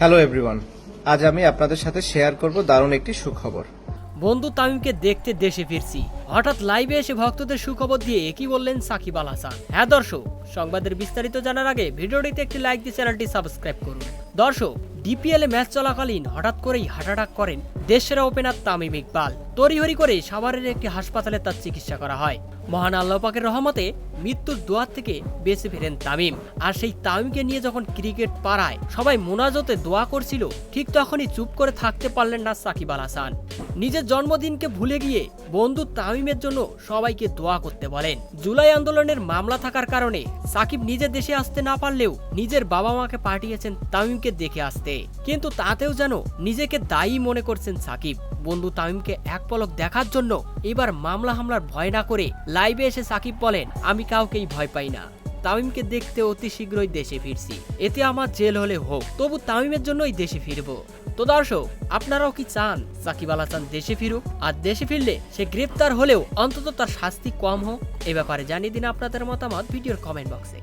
Hello everyone আজ আমি আপনাদের সাথে শেয়ার করব দারুণ একটি সুখবর। বন্ধু তামিমকে দেখতে দেশে ফিরছি। হঠাৎ লাইভে এসে ভক্তদের সুখবর দিয়ে একই বললেন সাকিব আল হাসান। হ্যাঁ দর্শক, সংবাদের বিস্তারিত জানার আগে ভিডিওটিতে একটি লাইক দিয়ে চ্যানেলটি সাবস্ক্রাইব করুন। দর্শক ডিপিএল এ ম্যাচ চলাকালীন হঠাৎ করেই হার্ট অ্যাটাক করেন দেশের ওপেনার তামিম ইকবাল। তড়িহড়ি করে সাভারের একটি হাসপাতালে তার চিকিৎসা করা হয়। মহান আল্লাহ পাকের রহমতে মৃত্যুর দোয়ার থেকে বেঁচে ফেরেন তামিম। আর সেই তামিমকে নিয়ে যখন ক্রিকেট পাড়ায় সবাই মোনাজতে দোয়া করছিল, ঠিক তখনই চুপ করে থাকতে পারলেন না সাকিব আল হাসান। নিজের জন্মদিনকে ভুলে গিয়ে বন্ধু তামিমের জন্য সবাইকে দোয়া করতে বলেন। জুলাই আন্দোলনের মামলা থাকার কারণে সাকিব নিজে দেশে আসতে না পারলেও নিজের বাবা মাকে পাঠিয়েছেন তামিমকে দেখে আসতে। কিন্তু তাতেও যেন নিজেকে দায়ী মনে করছেন সাকিব। বন্ধু তামিমকে এক পলক দেখার জন্য এবার মামলা হামলার ভয় না করে লাইভে এসে সাকিব বলেন, আমি কাউকেই ভয় পাই না। তামিমকে দেখতে অতি শীঘ্রই দেশে ফিরছি। এতে আমার জেল হলে হোক। তবু তামিমের জন্যই দেশে ফিরবো। তো দর্শক, আপনারাও কি চান সাকিব আল হাসান দেশে ফিরুক? আর দেশে ফিরলে সে গ্রেপ্তার হলেও অন্তত তার শাস্তি কম হোক? এ ব্যাপারে জানিয়ে দিন আপনাদের মতামত ভিডিওর কমেন্ট বক্সে